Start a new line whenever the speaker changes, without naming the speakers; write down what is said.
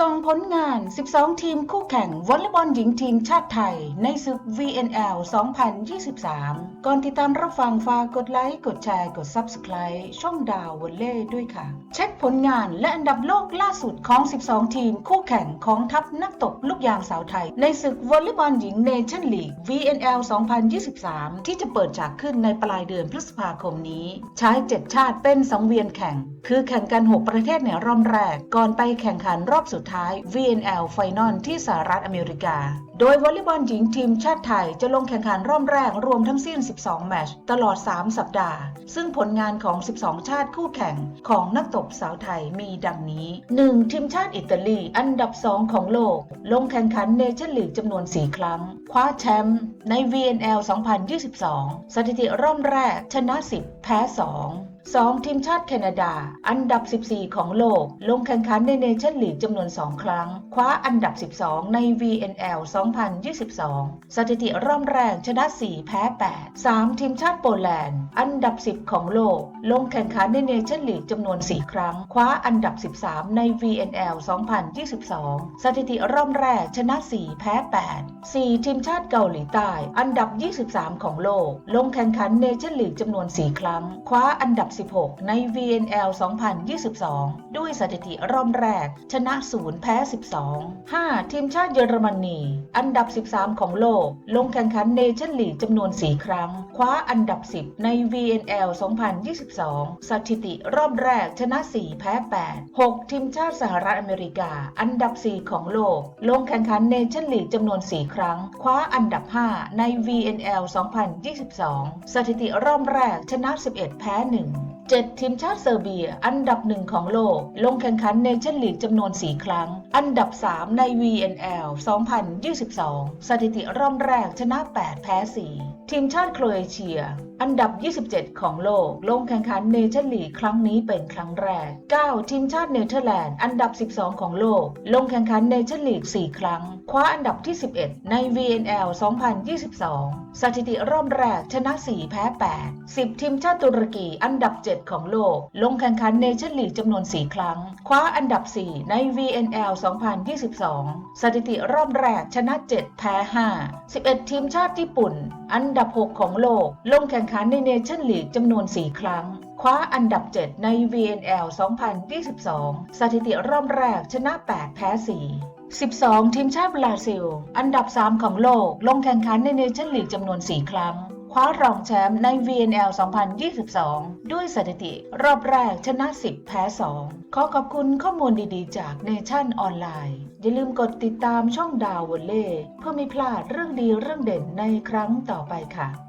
ส่งผลงาน 12 ทีมคู่แข่งวอลเลย์บอลหญิงทีมชาติไทย ในศึก VNL 2023 ก่อนติดตามรับฟังฝากกดไลค์ กดแชร์ กด Subscribe ช่องดาววอลเล่ด้วยค่ะ เช็คผลงานและอันดับโลกล่าสุดของ 12 ทีมคู่แข่งของทัพนักตบลูกยางสาวไทย ในศึกวอลเลย์บอลหญิงเนชั่นลีก VNL 2023 ที่จะเปิดฉากขึ้นในปลายเดือนพฤษภาคมนี้ ใช้7ชาติเป็นสังเวียนแข่ง คือแข่งกัน 6 ประเทศในรอบแรก ก่อนไปแข่งขันรอบสุดท้าย VNL Final ที่สหรัฐอเมริกา โดยวอลเลย์บอลหญิงทีมชาติไทยจะลงแข่งขันรอบแรกรวมทั้งสิ้น 12 แมตช์ตลอด 3 สัปดาห์ ซึ่งผลงานของ 12 ชาติคู่แข่งของนักตบสาวไทยมีดังนี้ 1. ทีมชาติอิตาลีอันดับ 2 ของโลก ลงแข่งขันเนชั่นลีกจำนวน 4 ครั้ง คว้าแชมป์ใน VNL 2022 สถิติรอบแรกชนะ 10 แพ้ 2 2. ทีมชาติแคนาดา อันดับ 14 ของโลก ลงแข่งขันในเนชั่นลีกจำนวน2 ครั้ง คว้าอันดับ 12 ใน VNL 2022 สถิติรอบแรกชนะ 4 แพ้ 8 3. ทีมชาติโปแลนด์ อันดับ 10 ของโลก ลงแข่งขันในเนชั่นลีกจำนวน 4 ครั้ง คว้าอันดับ 13 ใน VNL 2022 สถิติรอบแรกชนะ 4 แพ้ 8 4. ทีมชาติเกาหลีใต้ อันดับ 23 ของโลก ลงแข่งขันเนชั่นลีกจำนวน 4 ครั้ง คว้าอันดับ 16 ใน VNL 2022 ด้วยสถิติรอบแรก ชนะ0 แพ้ 12 5. ทีมชาติเยอรมนี อันดับ 13 ของโลก ลงแข่งขันเนชั่นลีกจำนวน 4 ครั้ง คว้าอันดับ 10 ใน VNL 2022 สถิติรอบแรกชนะ 4 แพ้ 8 6. ทีมชาติสหรัฐอเมริกา อันดับ 4 ของโลก ลงแข่งขันเนชั่นลีกจำนวน 4 ครั้ง คว้าอันดับ 5 ใน VNL 2022 สถิติรอบแรกชนะ 11 แพ้ 1 7 ทีมชาติเซอร์เบีย อันดับหนึ่งของโลก ลงแข่งขันเนชั่นลีกจำนวน 4 ครั้ง อันดับ 3 ใน VNL 2022 สถิติรอบแรกชนะ 8 แพ้ 4 ทีมชาติโครเอเชีย อันดับ 27 ของโลก ลงแข่งขันเนชั่นลีกครั้งนี้เป็นครั้งแรก 9 ทีมชาติเนเธอร์แลนด์ อันดับ 12 ของโลก ลงแข่งขันเนชั่นลีก 4 ครั้ง คว้าอันดับที่ 11 ใน VNL 2022 สถิติรอบแรกชนะ 4 แพ้ 8 10 ทีมชาติตุรกี อันดับ7 ของโลก ลงแข่งขันเนชั่นลีกจำนวน 4 ครั้ง คว้าอันดับ 4 ใน VNL 2022 สถิติรอบแรกชนะ 7 แพ้ 5 11 ทีมชาติญี่ปุ่น อันดับ 6 ของโลก ลงแข่งขันในเนชั่นลีกจำนวน 4 ครั้ง คว้าอันดับ 7 ใน VNL 2022 สถิติรอบแรกชนะ 8 แพ้ 4 12 ทีมชาติบราซิล อันดับ 3 ของโลก ลงแข่งขันในเนชั่นลีกจำนวน 4 ครั้ง คว้ารองแชมป์ใน VNL 2022 ด้วยสถิติ รอบแรกชนะ 10 แพ้ 2 ขอขอบคุณข้อมูลดีๆ จากเนชั่นออนไลน์ อย่าลืมกดติดตามช่องดาววอลเล่เพื่อไม่พลาดเรื่องดีเรื่องเด่นในครั้งต่อไปค่ะ